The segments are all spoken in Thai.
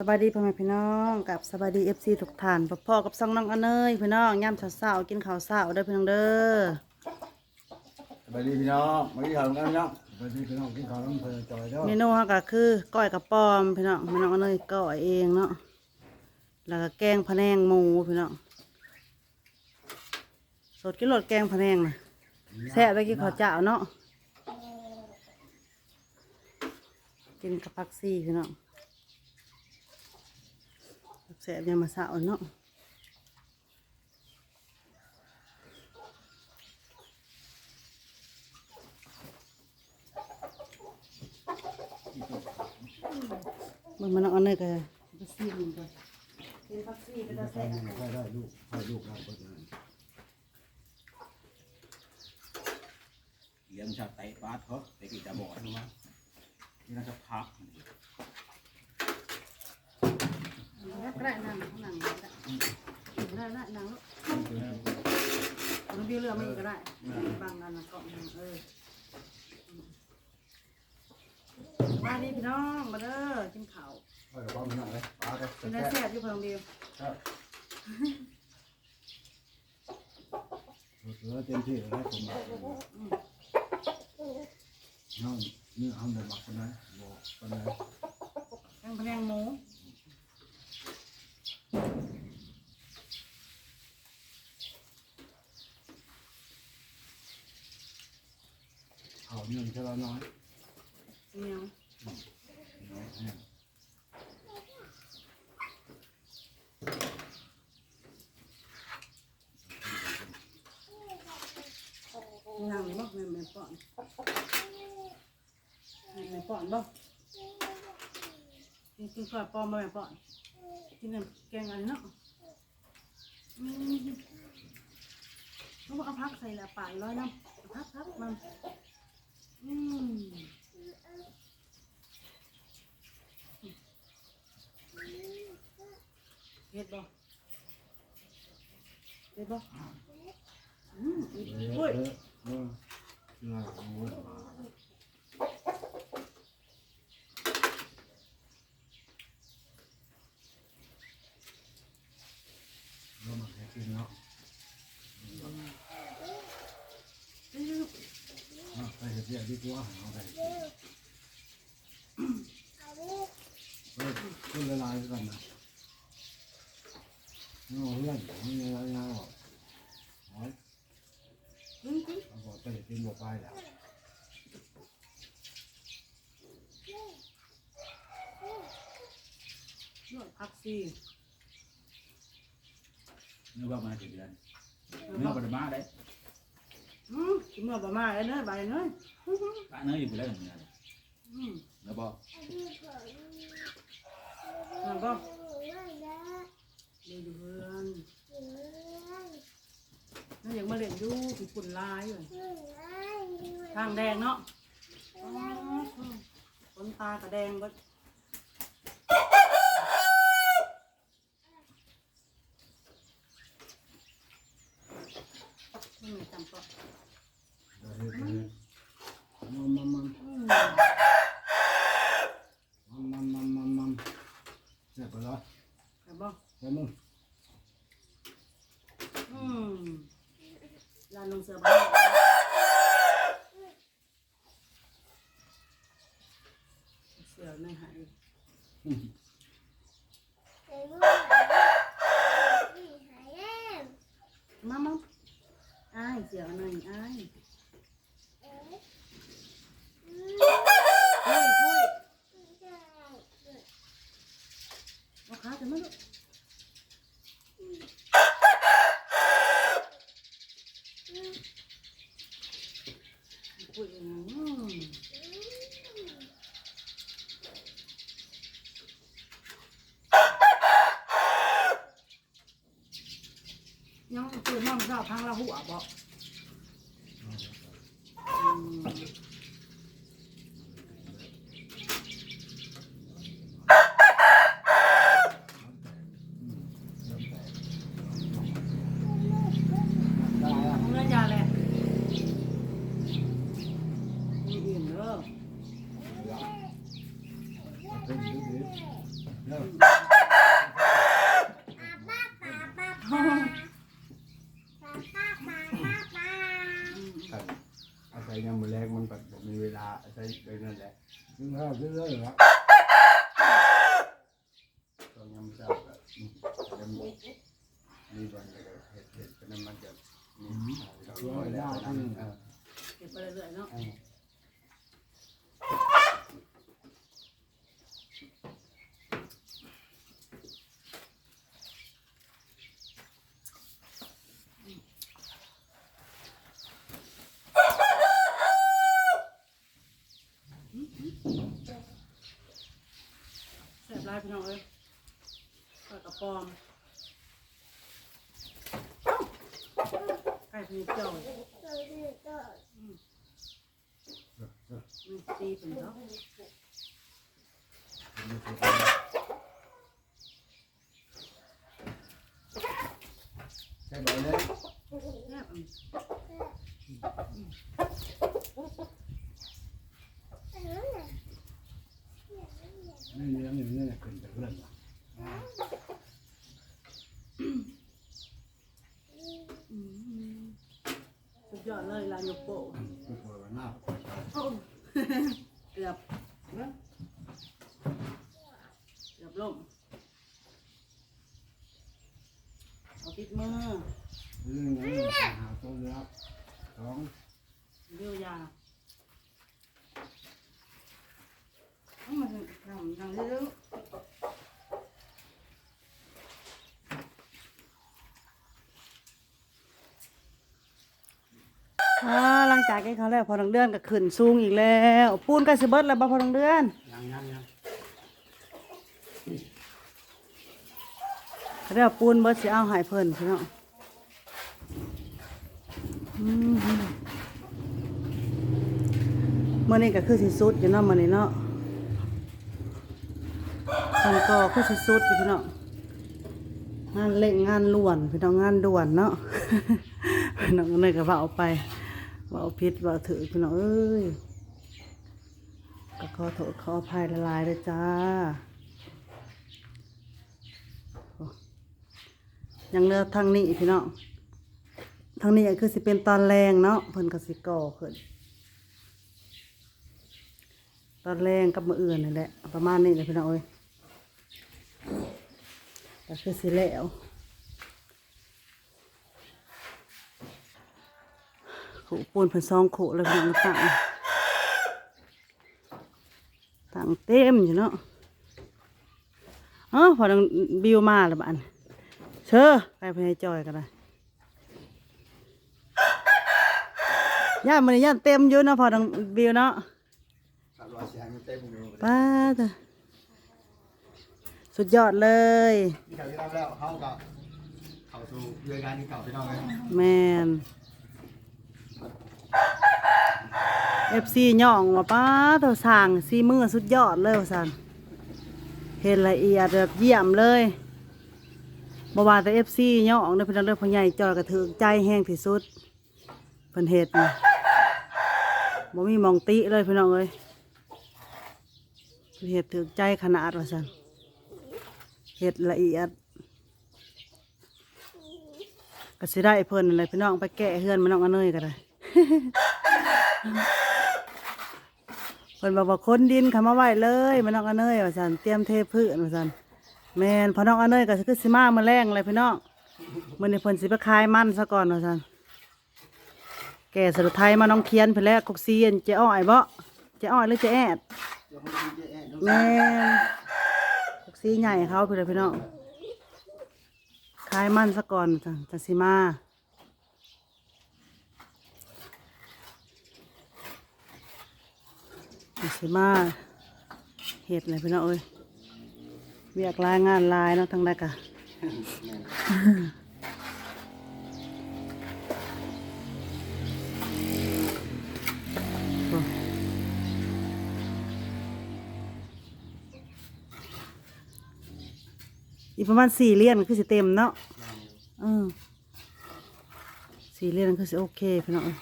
สบายดีพ่อแม่พี่น้องกับสบายดีเอฟซีทุกท่านพ่อๆกับซองน้องอเนยพี่น้องย่ำเช้าๆกินข้าวเช้าเด้อพี่น้องเด้อสวัสดีพี่น้องมาที่ข่าวกันพี่น้องสวัสดีพี่น้องที่ข่าวน้ำเพลินจอยเด้อเมนูเฮาก็คือก้อยกับปอมพี่น้องพี่น้องอเนยก้อยเองเนาะแล้วก็แกงพะแนงหมูพี่น้องสดกินรสแกงพะแนงน่ะแซ่บไปกินข้าวเจ้าเนาะกินกับผักซี่พี่น้อง แซ่บยามมาเช้าเนาะมึงมันเอาเนยกันไปซีมึงกันกินผักซีก็ได้ได้ได้ลูกให้ลูกเราคนเลี้ยงชาติไตปาดเขาไปกินจะบ่อยนะนี่น่าจะพักได้นั่งนั่งก็ได้ได้ได้นั่งลูกมันเบี้ยเรือไม่ก็ได้บางอันก็เออมาดีพี่ น้องมาเด้อกินข้าวให้กับพ่อพี่น้องเลยปลาก็กินได้แซ่บแซ่บอยู่เพิ่งเดียวครับเหลือเต็มที่เลยผมบอกน้องนี่เอาเดินมาคนนั้นบอกคนนั้นแกงพะแนงหมูเขาเงินแค่ละน้อยเหนียวน้อยแห้ง นั่งบ่แม่แม่ป้อนแม่ป้อนบ่กินกินข้าวปอมบ่แม่ป้อนกินแกงอะไรเนาะเขาบอกเอาพักใส่ละป่านร้อยน้ำพักพักมันอืม เฮ็ดบ่เฮ็ดบ่อืมอีกเอออุ้ยเออเออน่าเอาไว้มาแล้วมันแค่กินเนาะอะไปเห็ดเรียกดีกว่าเอาไปเฮ้ยขึ้นละลายกันนะ นี่เอาเรื่องนี่อะไรเงาอะโอ้ยอืมอืมเอาบอกไปเห็ดกินบอกไปแล้วนวดพักสินึกว่ามากี่ เดือนน้อปลาบ้าได้อืมกินเมื่อนยใบเนยอืมปลาเนื้ออยู่ไปแล้วเหมือนกันอืมแล้วบอกนั่นก็เล่นอยู่เพื่อนนั่นยังมาเล่นอยู่ผีปุ่นลายอยู่ทางแดงเนาะอ๋อคนตากระแดงเบิดไม่จำเดี๋ยวเห็ดเห็ดมันมันมัน อืม มันมันมันมันมันเจ็บไปแล้ว แต่บ่ เฮ้ยมึง อืมลานลงเสือบ้านเสือไม่หาย มามาอ้ายเสียวหน่อยอ้ายปุ้ยปุ้ยเอาขาจะมาลูกปุ้ยอืมยังปุ้ยน้อง ชอบพังละหัวบ แรงมันแบบมีเวลาใช้ไปนั่นแหละซึ่งเราเรื่อยๆละตอนยังไม่ทราบแบบยังมีวันก็เห็ดเห็ดเป็นน้ำมันจะมีร้อยได้เก็บไปเรื่อยๆเนาะ นี่เจ้าอืมมันตีเป็นเนาะใช่ไหมเลยแซ่บอืมนี่เรื่องนี้นี่ขึ้นไปเรื่อย อืมสุดยอดเลยลานยกโปะ คือเปิดหน้า โอ้ เกือบเนอะเกือบล่มเอาติดมือ เรื่องนี้หาตัวเลือกสอง เรียวยาเอามาทำทำเร็วอ่ จากกินข้าแล้วพอทังเดือนก็ขึ้นสูงอีกแล้วปูนกล้สิเบิดแล้วบ่พอทังเดือนยังยังยังเรียกปูนเบิดสิเอาหายเพิ่นพี่น้องอืมมื่อนี้ก็คือสิสุดอยู่เนาะเมื่อนี้เนาะทางก็คือสิสุดอยู่พี่น้องงานเล่งงานล้วนพี่น้องงานด่วนเนาะพี่น้องเนยก็ว่าเอาไป ว่าเอาพิษว่าเอาถือพี่น้องเอ้ยก็ขอโทษขออภัยละลายเลยจ้า ยังเลือทางนี้พี่น้องทางนี้คือสิเป็นตอนแรงเนาะเพิ่นก็สิก่อขึ้นตอนแรงกับมืออื่นนั่แหละประมาณนี้เลยพี่น้องเอ้ยก็คือสิแล้ว ขู่ปูนเพิ่นซองขู่เลยพี่น้องต่างต่างเต็มอยู่เนาะเออพอดังบิวมาแล้วบ้านเชื่อไปพญจอยกันเลยย่านมันย่านเต็มอยู่เนาะพอดังวิวเนาะขับรถเสียงเต็มอยู่ป้าเถอะสุดยอดเลยนี่เขาที่รับแล้วเขาก็เข้าสู่เรื่องการที่เก่าพี่น้องเลยแมน เอฟซีย่องว่าป้าเถอะสั่งซีมือสุดยอดเลยว่าสั่นเห็นละเอียดแบบเยี่ยมเลยบ่ว่าแต่เอฟซีย่องเด้พี่น้องเด้อพ่อใหญ่จอยกระถือใจแห้งที่สุดเพิ่นเฮ็ดนี่บ่มีมองติเลยพี่น้องเอ้ยเพิ่นเฮ็ดถือใจขนาดว่าซั่นเฮ็ดละเอียดก็สิได้เพิ่นนั่นแหละพี่น้องไปแกะเฮือนมาน้องอนเนยก็ได้ เพิ่นบอกว่าคนดินเขามาไว้เลยมาน้องอเนยว่าซั่นเตรียมเทพืชว่าซั่นแมนพอน้องอเนยก็คือสิมามื้อแรงเลยพี่น้องมื้อนี้เพิ่นสิไปขายมันซะก่อนว่าซั่นแก่สรุปไทยมาน้องเคียนเพิ่นแล้วกกเซียนเจ๊อ้อยบ่เจ๊อ้อยหรือเจ๊แอดเดี๋ยวเขาแอดแม่นกกซีใหญ่เขาเพิ่นเลยพี่น้องขายมันซะก่อนจังสิมาจัง สิมาเฮ็ดเลยพี่น้องเอ้ยเวียกลายงานลายเนาะทั้งใดกะอีกประมาณสี่เหรียญคือสิเต็มเนาะเออสี่เหรียญคือสิโอเคพี่น้องเอ้ย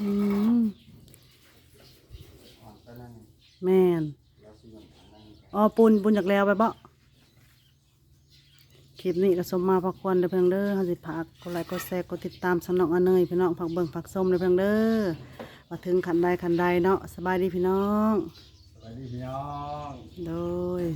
อืมตอนนั้นแม่นเราซื้อมันนั่งอ๋อปูนปูนจากแล้วไปบ่คลิปนี้ก็สมมาพักควันเด้อเพียงเด้อเฮาสิพักกดไลค์กดแชร์กดติดตามสนองอนเนยพี่น้องผักเบิ่งผักส้มเด้อเพียงเด้อมาถึงขันใดขันใดเนาะสบายดีพี่น้องสวัสดีพี่น้องโดย